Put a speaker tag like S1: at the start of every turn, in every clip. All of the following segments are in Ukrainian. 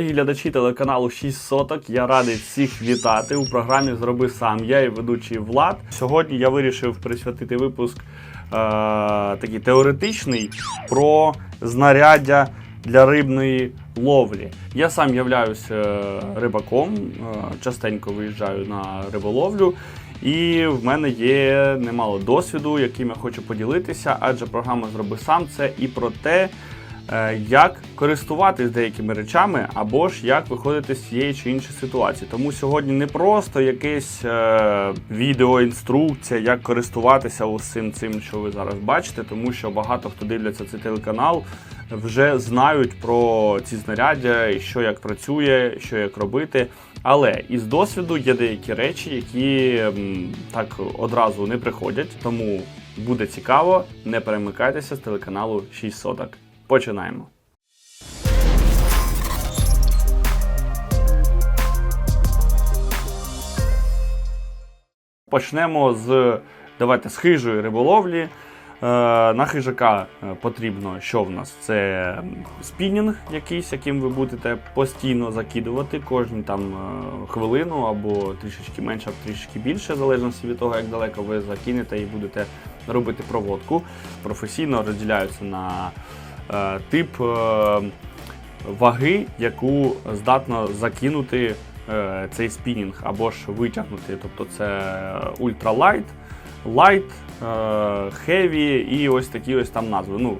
S1: Дорогі глядачі телеканалу 6 соток. Я радий всіх вітати у програмі Зроби сам. Я і ведучий Влад. Сьогодні я вирішив присвятити випуск е, такий теоретичний про знаряддя для рибної ловлі. Я сам являюся е, рибаком, е, частенько виїжджаю на риболовлю. І в мене є немало досвіду, яким я хочу поділитися, адже програма Зроби сам це і про те, як користуватись деякими речами, або ж як виходити з цієї чи іншої ситуації. Тому сьогодні не просто якесь е, відео, інструкція, як користуватися усім цим, що ви зараз бачите, тому що багато хто дивляться цей телеканал, вже знають про ці знаряддя, що як працює, що як робити. Але із досвіду є деякі речі, які так одразу не приходять. Тому буде цікаво, не перемикайтеся з телеканалу 6 соток. Починаємо. Почнемо з давайте з хижої риболовлі. Е, на хижака е, потрібно, що в нас? Це спінінг якийсь, яким ви будете постійно закидувати кожну там е, хвилину або трішечки менше, або трішечки більше, в залежності від того, як далеко ви закинете і будете робити проводку. Професійно розділяються на тип е, ваги, яку здатно закинути е, цей спінінг або ж витягнути. Тобто це ультралайт, лайт, хеві і ось такі ось там назви. Ну,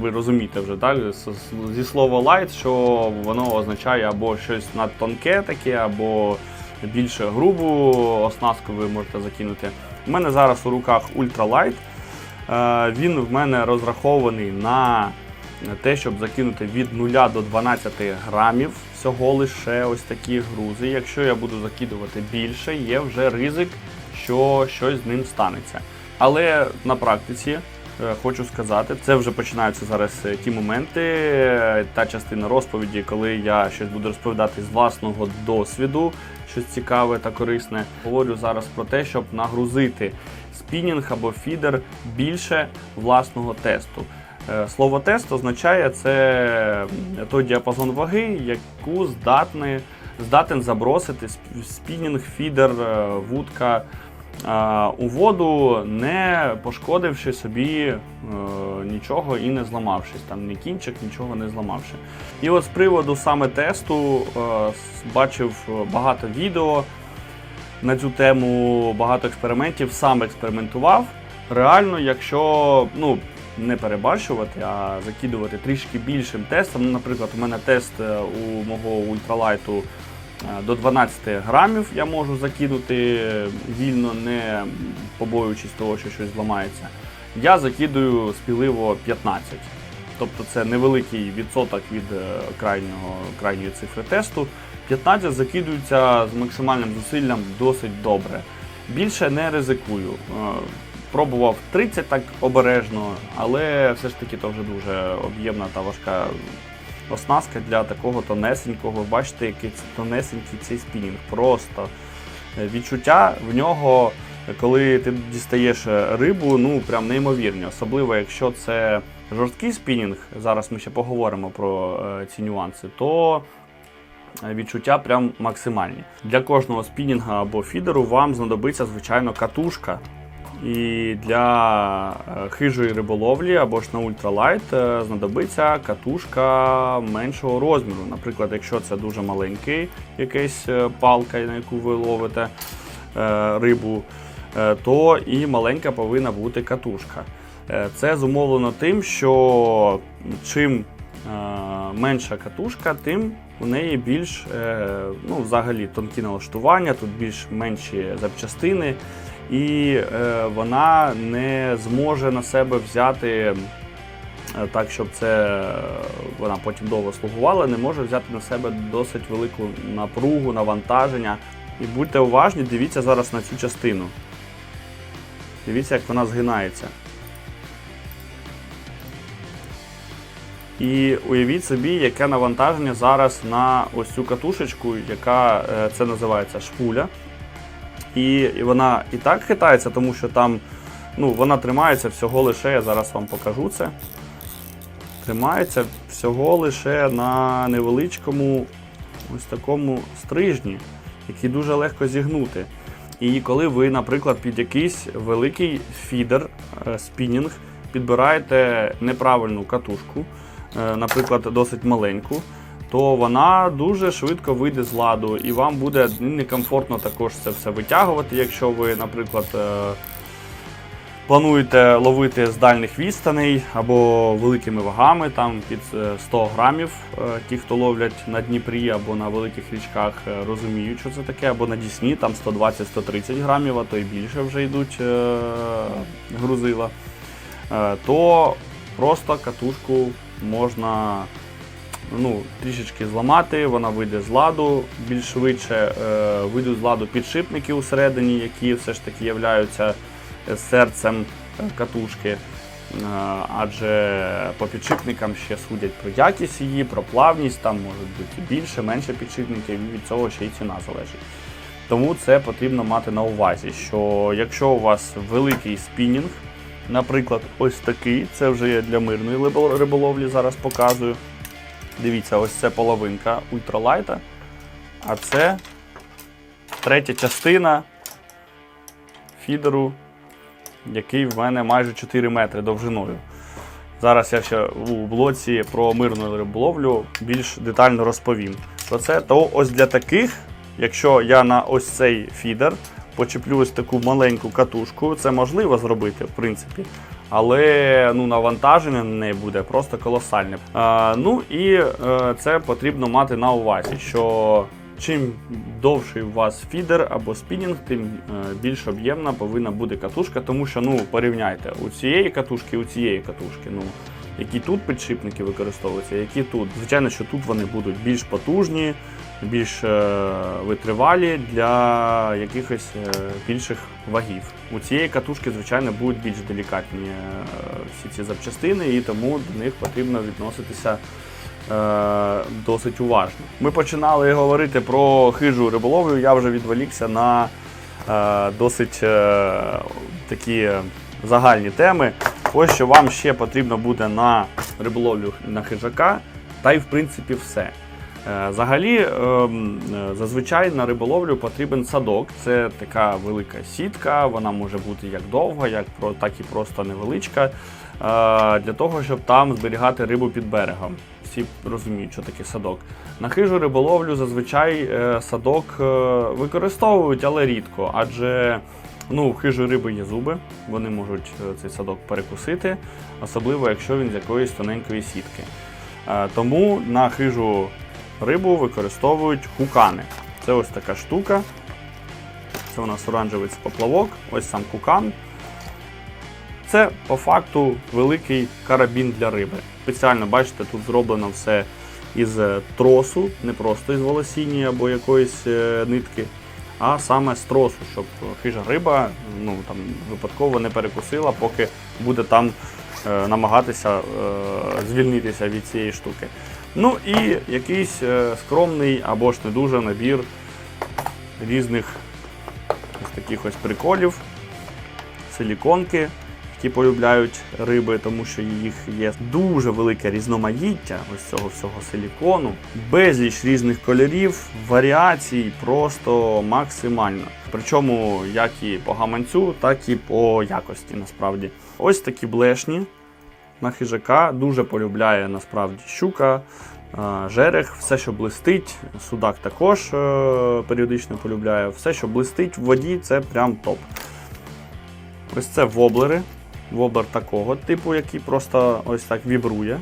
S1: ви розумієте вже, з- Зі слова light, що воно означає або щось надтонке таке, або більше грубу оснастку ви можете закинути. У мене зараз у руках ультралайт. Е, Він в мене розрахований на те, щоб закинути від 0 до 12 грамів всього лише ось такі грузи. Якщо я буду закидувати більше, є вже ризик, що щось з ним станеться. Але на практиці е, хочу сказати, це вже починаються зараз е, ті моменти, е, та частина розповіді, коли я щось буду розповідати з власного досвіду, щось цікаве та корисне. Говорю зараз про те, щоб нагрузити спінінг або фідер більше власного тесту. Е, Слово тест означає це той діапазон ваги, яку здатний, здатен забросити сп- спінінг, фідер, е, вудка е, у воду, не пошкодивши собі е, нічого і не зламавшись, там ні кінчик, нічого не зламавши. І от з приводу саме тесту е, бачив е, багато відео на цю тему, багато експериментів, сам експериментував. Реально, якщо ну, не перебарщувати, а закидувати трішки більшим тестом. Ну, наприклад, у мене тест е, у мого ультралайту е, до 12 грамів я можу закинути вільно, не побоюючись того, що щось зламається. Я закидую спіливо 15. Тобто це невеликий відсоток від е, крайнього, крайньої цифри тесту. 15 закидується з максимальним зусиллям досить добре. Більше не ризикую. Пробував 30 так обережно, але все ж таки то вже дуже об'ємна та важка оснастка для такого тонесенького. Бачите, який це тонесенький цей спінінг. Просто відчуття в нього, коли ти дістаєш рибу, ну прям неймовірні. Особливо, якщо це жорсткий спінінг, зараз ми ще поговоримо про е, ці нюанси, то відчуття прям максимальні. Для кожного спінінга або фідеру вам знадобиться, звичайно, катушка. І для е, хижої риболовлі або ж на ультралайт е, знадобиться катушка меншого розміру. Наприклад, якщо це дуже маленький якась е, палка, на яку ви ловите рибу, то і маленька повинна бути катушка. Це зумовлено тим, що чим менша катушка, тим у неї більш ну, взагалі тонкі налаштування, тут більш менші запчастини, і е, вона не зможе на себе взяти. е, Так, щоб це е, вона потім довго слугувала, не може взяти на себе досить велику напругу, навантаження. І будьте уважні, дивіться зараз на цю частину. Дивіться, як вона згинається. І уявіть собі, яке навантаження зараз на ось цю катушечку, яка це називається шпуля. І, вона і так хитається, тому що там ну, вона тримається всього лише, я зараз вам покажу це. Тримається всього лише на невеличкому ось такому стрижні, який дуже легко зігнути. І коли ви, наприклад, під якийсь великий фідер, е, спінінг, підбираєте неправильну катушку, е, наприклад, досить маленьку, то вона дуже швидко вийде з ладу, і вам буде некомфортно також це все витягувати, якщо ви, наприклад, е, плануєте ловити з дальних відстаней або великими вагами, там під е, 100 грамів. Е, Ті, хто ловлять на Дніпрі або на великих річках, е, розуміють, що це таке, або на Дісні, там 120-130 грамів, а то й більше вже йдуть е, грузила. Е, То просто катушку можна ну, трішечки зламати, вона вийде з ладу більш швидше, е, вийдуть з ладу підшипники усередині, які все ж таки являються е, серцем е, катушки. Е, Адже по підшипникам ще судять про якість її, про плавність, там можуть бути більше, менше підшипників, і від цього ще й ціна залежить. Тому це потрібно мати на увазі, що якщо у вас великий спінінг, наприклад, ось такий, це вже є для мирної риболовлі, зараз показую. Дивіться, ось це половинка ультралайта, а це третя частина фідеру, який в мене майже 4 метри довжиною. Зараз я ще у блоці про мирну риболовлю більш детально розповім. Про це то ось для таких, якщо я на ось цей фідер почеплю ось таку маленьку катушку, це можливо зробити, в принципі. Але ну, навантаження на неї буде просто колосальне. А, ну і е, це потрібно мати на увазі, що чим довший у вас фідер або спінінг, тим е, більш об'ємна повинна бути катушка, тому що ну порівняйте у цієї катушки, у цієї катушки. Ну які тут підшипники використовуються, які тут. Звичайно, що тут вони будуть більш потужні, більш е, витривалі для якихось е, більших вагів. У цієї катушки, звичайно, будуть більш делікатні е, всі ці запчастини, і тому до них потрібно відноситися досить уважно. Ми починали говорити про хижу риболовлю, я вже відволікся на е, досить е, такі загальні теми. Ось що вам ще потрібно буде на риболовлю на хижака, та й в принципі все. Е, Взагалі, ем, е, зазвичай на риболовлю потрібен садок. Це така велика сітка, вона може бути як довга, як так і просто невеличка. е, Для того, щоб там зберігати рибу під берегом. Всі розуміють, що таке садок. На хижу риболовлю зазвичай садок використовують, але рідко, адже ну, у хижої риби є зуби, вони можуть цей садок перекусити, особливо якщо він з якоїсь тоненької сітки. Тому на хижу рибу використовують хукани. Це ось така штука. Це у нас оранжевий поплавок, ось сам кукан. Це по факту великий карабін для риби. Спеціально, бачите, тут зроблено все із е, тросу, не просто із волосіння або якоїсь е, нитки, а саме з тросу, щоб хижа риба ну, там, випадково не перекусила, поки буде там е, намагатися звільнитися від цієї штуки. Ну і якийсь е, скромний або ж не дуже набір різних таких ось приколів, силіконки, які полюбляють риби, тому що їх є дуже велике різноманіття ось цього всього силікону, безліч різних кольорів, варіацій просто максимально. Причому як і по гаманцю, так і по якості насправді. Ось такі блешні на хижака дуже полюбляє насправді щука, е, жерех, все, що блистить. Судак також е, періодично полюбляє. Все, що блистить в воді, це прям топ. Ось це воблери. Воблер такого типу, який просто ось так вібрує.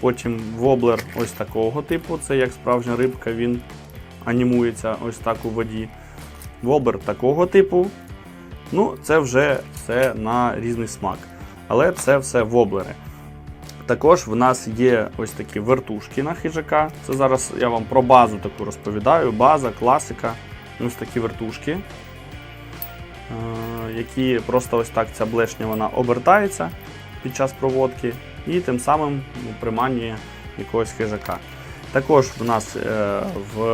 S1: Потім воблер ось такого типу, це як справжня рибка, він анімується ось так у воді. Воблер такого типу. Ну, це вже все на різний смак. Але це все воблери. Також в нас є ось такі вертушки на хижака. Це зараз я вам про базу таку розповідаю. База, класика. Ось такі вертушки, е, які просто ось так ця блешня вона обертається під час проводки і тим самим ну, приманює якогось хижака. Також в нас е, в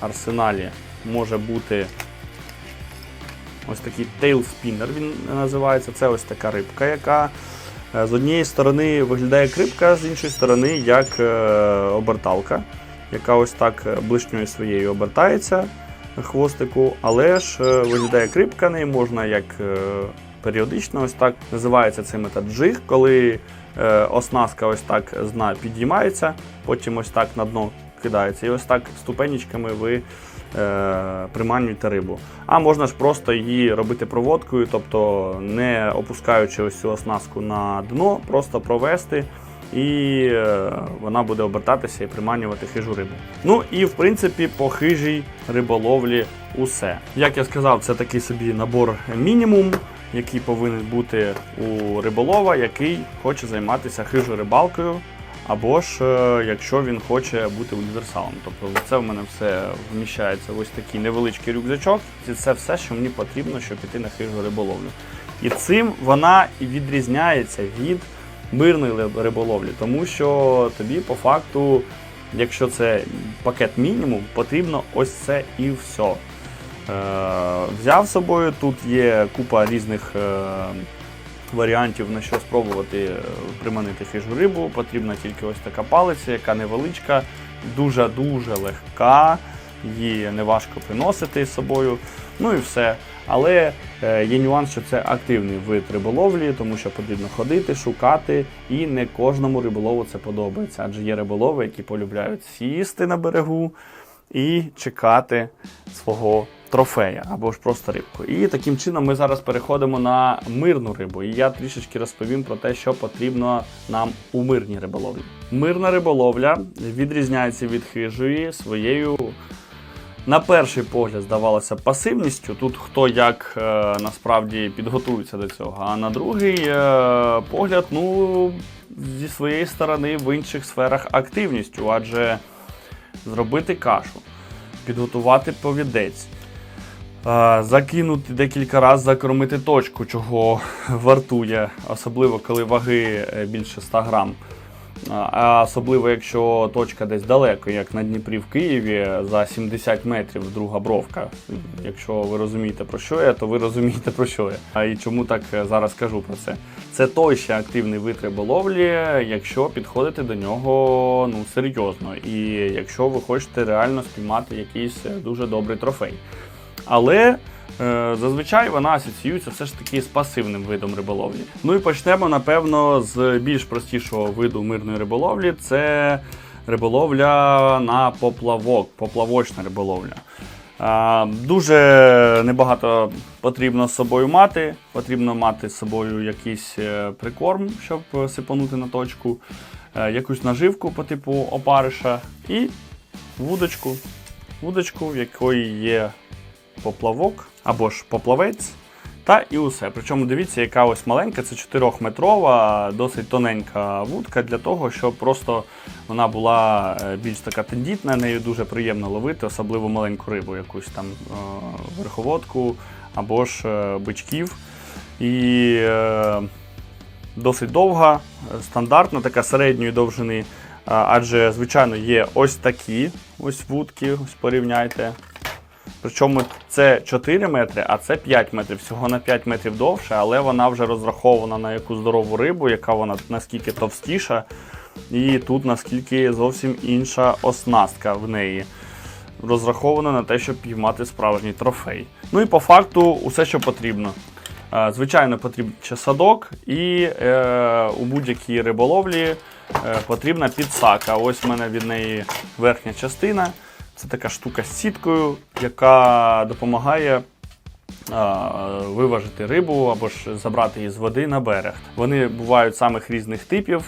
S1: арсеналі може бути ось такий tail spinner, він називається. Це ось така рибка, яка е, з однієї сторони виглядає як рибка, з іншої сторони як е, оберталка. яка ось так е, блишньою своєю обертається хвостику, але ж виглядає як рибка, неї можна як періодично, ось так називається цей метод джиг, коли оснастка ось так підіймається, потім ось так на дно кидається, і ось так ступенечками ви приманюєте рибу. А можна ж просто її робити проводкою, тобто не опускаючи ось цю оснастку на дно, просто провести. І е, вона буде обертатися і приманювати хижу рибу. Ну і в принципі по хижій риболовлі усе. Як я сказав, це такий собі набор мінімум, який повинен бути у риболова, який хоче займатися хижою рибалкою, або ж е, якщо він хоче бути універсалом. Тобто це в мене все вміщається в ось такий невеличкий рюкзачок. І це все, що мені потрібно, щоб піти на хижу риболовлю. І цим вона і відрізняється від мирної риболовлі, тому що тобі по факту, якщо це пакет мінімум, потрібно ось це і все. Е, взяв з собою, тут є купа різних е, варіантів на що спробувати е, приманити хижу рибу. Потрібна тільки ось така палиця, яка невеличка, дуже-дуже легка, її не важко приносити з собою. Ну і все. Але е, є нюанс, що це активний вид риболовлі, тому що потрібно ходити, шукати, і не кожному риболову це подобається. Адже є риболови, які полюбляють сісти на берегу і чекати свого трофея або ж просто рибку. І таким чином ми зараз переходимо на мирну рибу. І я трішечки розповім про те, що потрібно нам у мирній риболовлі. Мирна риболовля відрізняється від хижої своєю на перший погляд здавалося пасивністю. Тут хто як е, насправді підготується до цього. А на другий е, погляд, ну, зі своєї сторони в інших сферах активністю, адже зробити кашу, підготувати повідець. е, Закинути декілька разів закормити точку, чого вартує, особливо коли ваги е, більше 100 грам. А особливо, якщо точка десь далеко, як на Дніпрі в Києві, за 70 метрів друга бровка. Якщо ви розумієте про що я, то ви розумієте про що я. А і чому так е, зараз кажу про це? Це той ще активний вид риболовлі, якщо підходити до нього ну серйозно, і якщо ви хочете реально спіймати якийсь е, дуже добрий трофей. Але Зазвичай вона асоціюється все ж таки з пасивним видом риболовлі. Ну і почнемо, напевно, з більш простішого виду мирної риболовлі це риболовля на поплавок, поплавочна риболовля. Е, Дуже небагато потрібно з собою мати. Потрібно мати з собою якийсь е, прикорм, щоб сипанути на точку, е, якусь наживку по типу опариша і вудочку, вудочку, в якої є поплавок або ж поплавець. Та і усе. Причому дивіться, яка ось маленька, це 4-метрова, досить тоненька вудка для того, щоб просто вона була е, більш така тендітна, нею дуже приємно ловити, особливо маленьку рибу, якусь там е, верховодку або ж е, бичків. І досить довга, стандартна, така середньої довжини. Адже, звичайно, є ось такі ось вудки, ось порівняйте. Причому це 4 метри, а це 5 метрів. Всього на 5 метрів довше, але вона вже розрахована на яку здорову рибу, яка вона наскільки товстіша. І тут наскільки зовсім інша оснастка в неї. Розрахована на те, щоб піймати справжній трофей. Ну і по факту усе, що потрібно. Е, Звичайно, потрібен садок, і е, у будь-якій риболовлі е, потрібна підсака. Ось в мене від неї верхня частина. Це така штука з сіткою, яка допомагає виважити рибу або ж забрати її з води на берег. Вони бувають самих різних типів.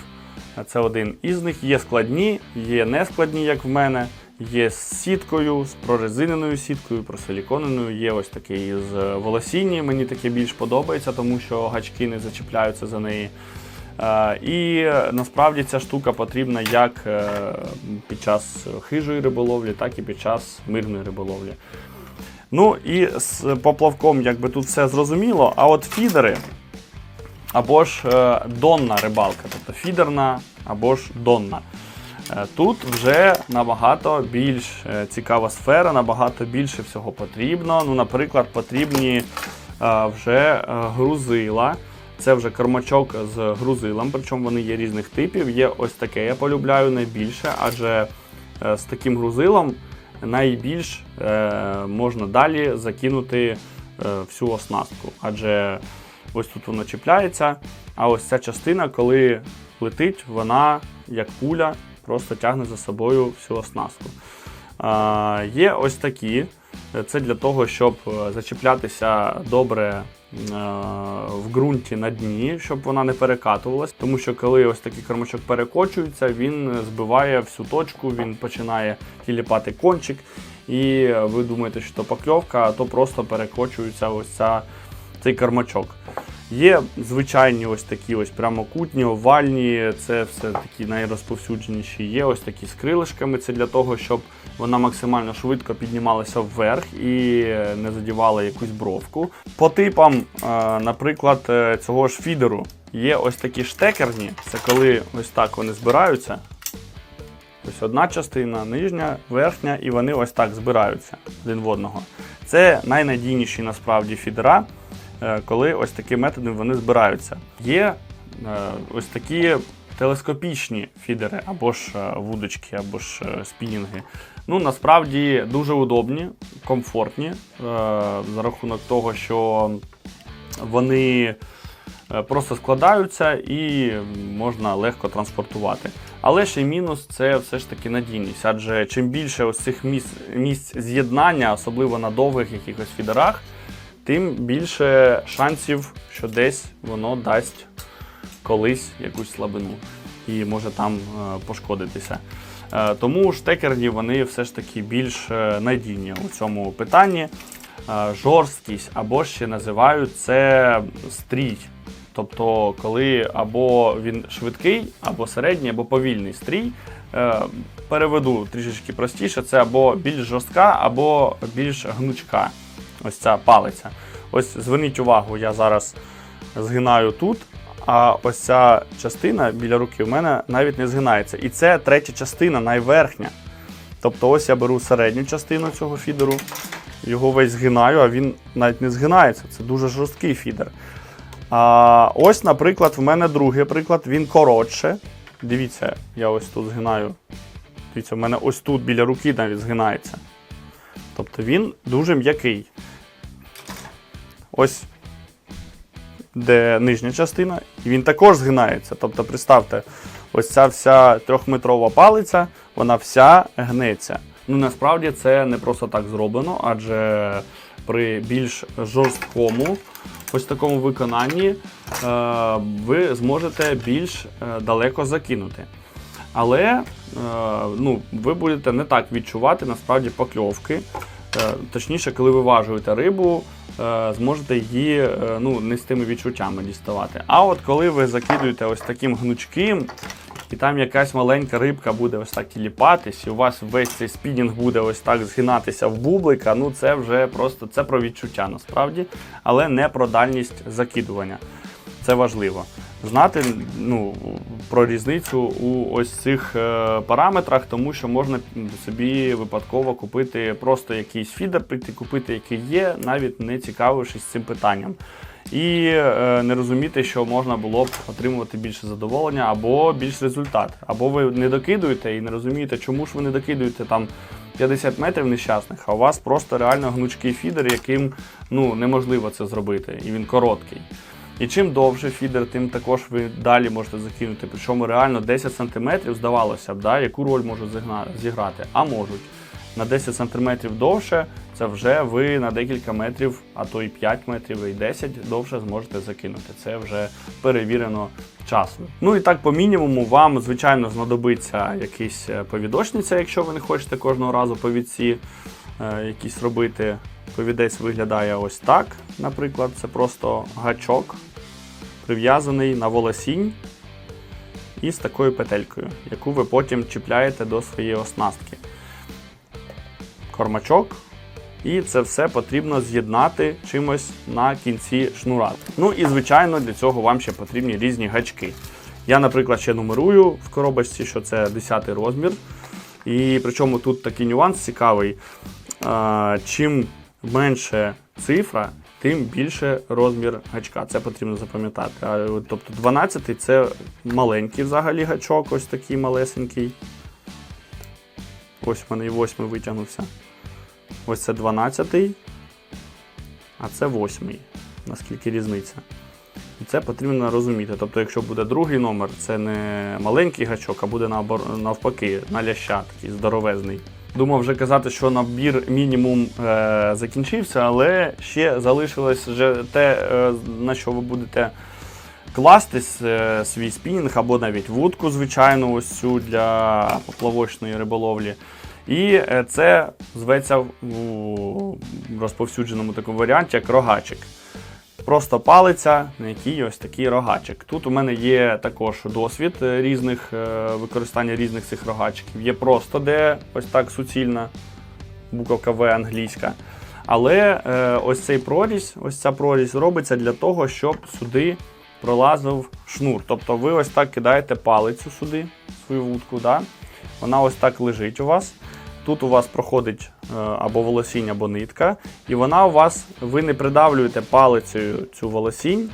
S1: Це один із них. Є складні, є нескладні, як в мене. Є з сіткою, з прорезиненою сіткою, просиліконеною. Є ось такий з волосінні. Мені таке більш подобається, тому що гачки не зачіпляються за неї. Е, І насправді ця штука потрібна як е, під час хижої риболовлі, так і під час мирної риболовлі. Ну і з поплавком, якби тут все зрозуміло. А от фідери або ж е, донна рибалка, тобто фідерна або ж донна. Тут вже набагато більш цікава сфера, набагато більше всього потрібно. Ну, наприклад, потрібні вже грузила. Це вже кормачок з грузилом, причому вони є різних типів. Є ось таке, я полюбляю найбільше, адже е, з таким грузилом найбільш е, можна далі закинути е, всю оснастку. Адже ось тут воно чіпляється, а ось ця частина, коли летить, вона як пуля просто тягне за собою всю оснастку. Є ось такі. Це для того, щоб зачіплятися добре в ґрунті на дні, щоб вона не перекатувалась. Тому що коли ось такий кормачок перекочується, він збиває всю точку, він починає тіліпати кончик. І ви думаєте, що то покльовка, а то просто перекочується ось ця, цей кормачок. Є звичайні ось такі ось прямокутні, овальні, це все такі найрозповсюдженіші. Є ось такі з крилишками. Це для того, щоб вона максимально швидко піднімалася вверх і не задівала якусь бровку. По типам, е, наприклад, е, цього ж фідеру є ось такі штекерні. Це коли ось так вони збираються. Ось одна частина, нижня, верхня, і вони ось так збираються один в одного. Це найнадійніші насправді фідера, коли ось таким методом вони збираються. Є е, ось такі телескопічні фідери, або ж е, вудочки, або ж е, спінінги. Ну, насправді дуже удобні, комфортні е, за рахунок того, що вони е, просто складаються і можна легко транспортувати. Але ще й мінус це все ж таки надійність. Адже чим більше ось цих місць, місць з'єднання, особливо на довгих якихось фідерах, тим більше шансів, що десь воно дасть колись якусь слабину і може там е, пошкодитися. Е, Тому штекерні вони все ж таки більш е, надійні у цьому питанні. Жорсткість або ще називають це стрій. Тобто, коли або він швидкий, або середній, або повільний стрій. Переведу трішечки простіше, це або більш жорстка, або більш гнучка. Ось ця палиця. Ось зверніть увагу, я зараз згинаю тут, а ось ця частина біля руки в мене навіть не згинається. І це третя частина, найверхня. Тобто, ось я беру середню частину цього фідеру, його весь згинаю, а він навіть не згинається. Це дуже жорсткий фідер. А ось, наприклад, в мене другий приклад, він коротше. Дивіться, я ось тут згинаю. Дивіться, в мене ось тут біля руки навіть згинається. Тобто він дуже м'який. Ось де нижня частина, і він також згинається. Тобто, представте, ось ця вся трьохметрова палиця, вона вся гнеться. Ну насправді це не просто так зроблено, адже при більш жорсткому ось такому виконанні е, ви зможете більш е, далеко закинути. Але е, ну, ви будете не так відчувати насправді покльовки. Точніше, коли ви важуєте рибу, зможете її е, ну, не з тими відчуттями діставати. А от коли ви закидуєте ось таким гнучким, і там якась маленька рибка буде ось так тіліпатись, і у вас весь цей спінінг буде ось так згинатися в бублика, ну це вже просто це про відчуття насправді, але не про дальність закидування. Це важливо. Знати ну, про різницю у ось цих е, параметрах, тому що можна собі випадково купити просто якийсь фідер, прийти купити, який є, навіть не цікавившись цим питанням. І е, не розуміти, що можна було б отримувати більше задоволення або більш результат. Або ви не докидуєте і не розумієте, чому ж ви не докидуєте там 50 метрів нещасних, а у вас просто реально гнучкий фідер, яким ну, неможливо це зробити, і він короткий. І чим довше фідер, тим також ви далі можете закинути. Причому реально 10 см здавалося б, да, яку роль можуть зіграти, а можуть. На 10 см довше це вже ви на декілька метрів, а то і 5 метрів, і 10 довше зможете закинути. Це вже перевірено часом. Ну і так, по мінімуму, вам, звичайно, знадобиться якийсь е, повідочниця, якщо ви не хочете кожного разу повідці е, якісь робити. Повідець виглядає ось так, наприклад, це просто гачок, прив'язаний на волосінь і з такою петелькою, яку ви потім чіпляєте до своєї оснастки. Кормачок. І це все потрібно з'єднати чимось на кінці шнура. Ну і звичайно, для цього вам ще потрібні різні гачки. Я, наприклад, ще нумерую в коробочці, що це 10 розмір. І причому тут такий нюанс цікавий. Чим менше цифра, тим більше розмір гачка. Це потрібно запам'ятати. Тобто 12 це маленький взагалі гачок, ось такий малесенький. Ось в мене і восьмий витягнувся. Ось це 12, а це восьмий. Наскільки різниця. І це потрібно розуміти. Тобто, якщо буде другий номер, це не маленький гачок, а буде навпаки, на ляща такий здоровезний. Думав вже казати, що набір мінімум е, закінчився, але ще залишилось вже те, е, на що ви будете кластись е, свій спінінг або навіть вудку, звичайно, ось цю для поплавочної риболовлі. І е, це зветься у розповсюдженому такому варіанті як рогачик. Просто палиця, на якій ось такий рогачик. Тут у мене є також досвід е, різних е, використання різних цих рогачиків. Є просто де ось так суцільна буковка В англійська. Але е, ось цей прорізь, ось ця прорізь робиться для того, щоб сюди пролазив шнур. Тобто ви ось так кидаєте палицю сюди, свою вудку, да? вона ось так лежить у вас. Тут у вас проходить е, або волосінь, або нитка, і вона у вас, ви не придавлюєте палицею цю волосінь,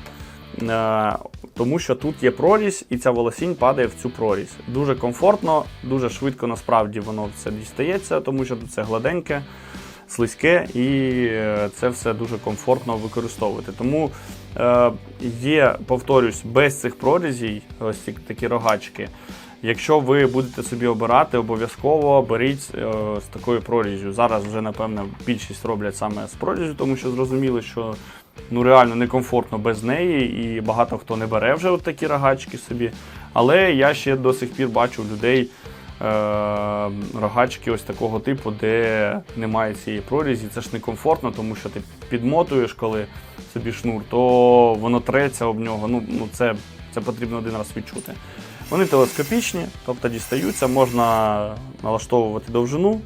S1: е, тому що тут є прорізь, і ця волосінь падає в цю прорізь. Дуже комфортно, дуже швидко насправді воно все дістається, тому що тут це гладеньке, слизьке, і е, це все дуже комфортно використовувати. Тому є, повторюсь, без цих прорізів, ось такі рогачки. Якщо ви будете собі обирати, обов'язково беріть е, з такою прорізю. Зараз вже, напевно, більшість роблять саме з прорізю, тому що зрозуміли, що ну, реально некомфортно без неї, і багато хто не бере вже от такі рогачки собі. Але я ще до сих пір бачу людей е, рогачки ось такого типу, де немає цієї прорізі. Це ж некомфортно, тому що ти підмотуєш, коли собі шнур, то воно треться об нього. Ну, ну це, це потрібно один раз відчути. Вони телескопічні, тобто дістаються, можна налаштовувати довжину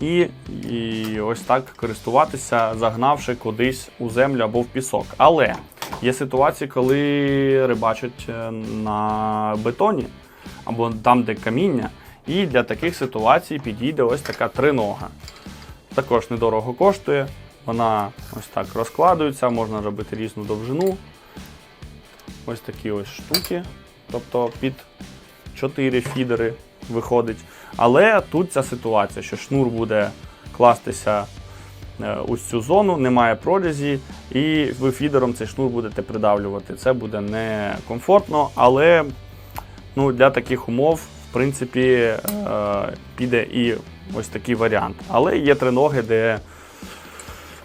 S1: і, і ось так користуватися, загнавши кудись у землю або в пісок. Але є ситуації, коли рибачать е, на бетоні або там, де каміння. І для таких ситуацій підійде ось така тринога. Також недорого коштує. Вона ось так розкладується, можна робити різну довжину. Ось такі ось штуки. Тобто під 4 фідери виходить. Але тут ця ситуація, що шнур буде кластися е, ось цю зону, немає прорізі, і ви фідером цей шнур будете придавлювати. Це буде некомфортно, але ну, для таких умов, в принципі, е, піде і ось такий варіант. Але є триноги, де Е,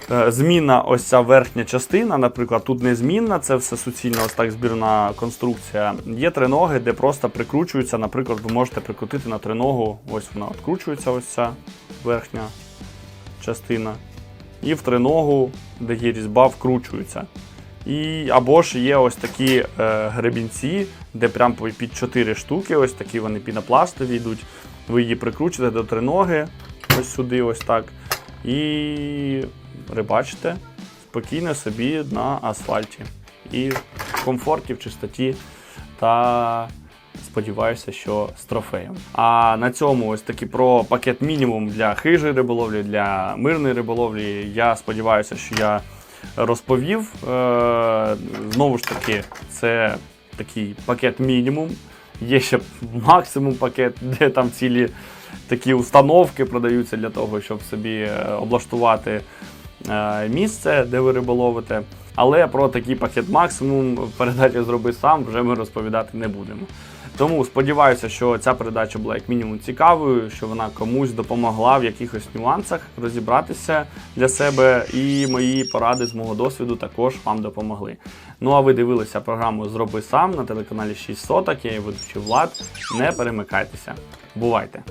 S1: Змінна ось ця верхня частина, наприклад, тут не змінна, це все суцільна ось так збірна конструкція. Є триноги, де просто прикручуються. Наприклад, ви можете прикрутити на триногу, ось вона відкручується, ось ця верхня частина. І в триногу, де є різьба, вкручується. І, або ж є ось такі е, гребінці, де прям під 4 штуки, ось такі вони пінопластові йдуть. Ви її прикручуєте до триноги, ось сюди, ось так. І рибачите спокійно собі на асфальті. І в комфорті, в чистоті та сподіваюся, що з трофеєм. А на цьому ось таки про пакет мінімум для хижої риболовлі, для мирної риболовлі. Я сподіваюся, що я розповів. Е, Знову ж таки, це такий пакет мінімум. Є ще максимум пакет, де там цілі такі установки продаються для того, щоб собі е, облаштувати місце, де ви риболовите. Але про такий пакет максимум в передачі зроби сам вже ми розповідати не будемо. Тому сподіваюся, що ця передача була як мінімум цікавою, що вона комусь допомогла в якихось нюансах розібратися для себе, і мої поради з мого досвіду також вам допомогли. Ну а ви дивилися програму Зроби сам на телеканалі 6 соток. Я її ведучий Влад. Не перемикайтеся. Бувайте!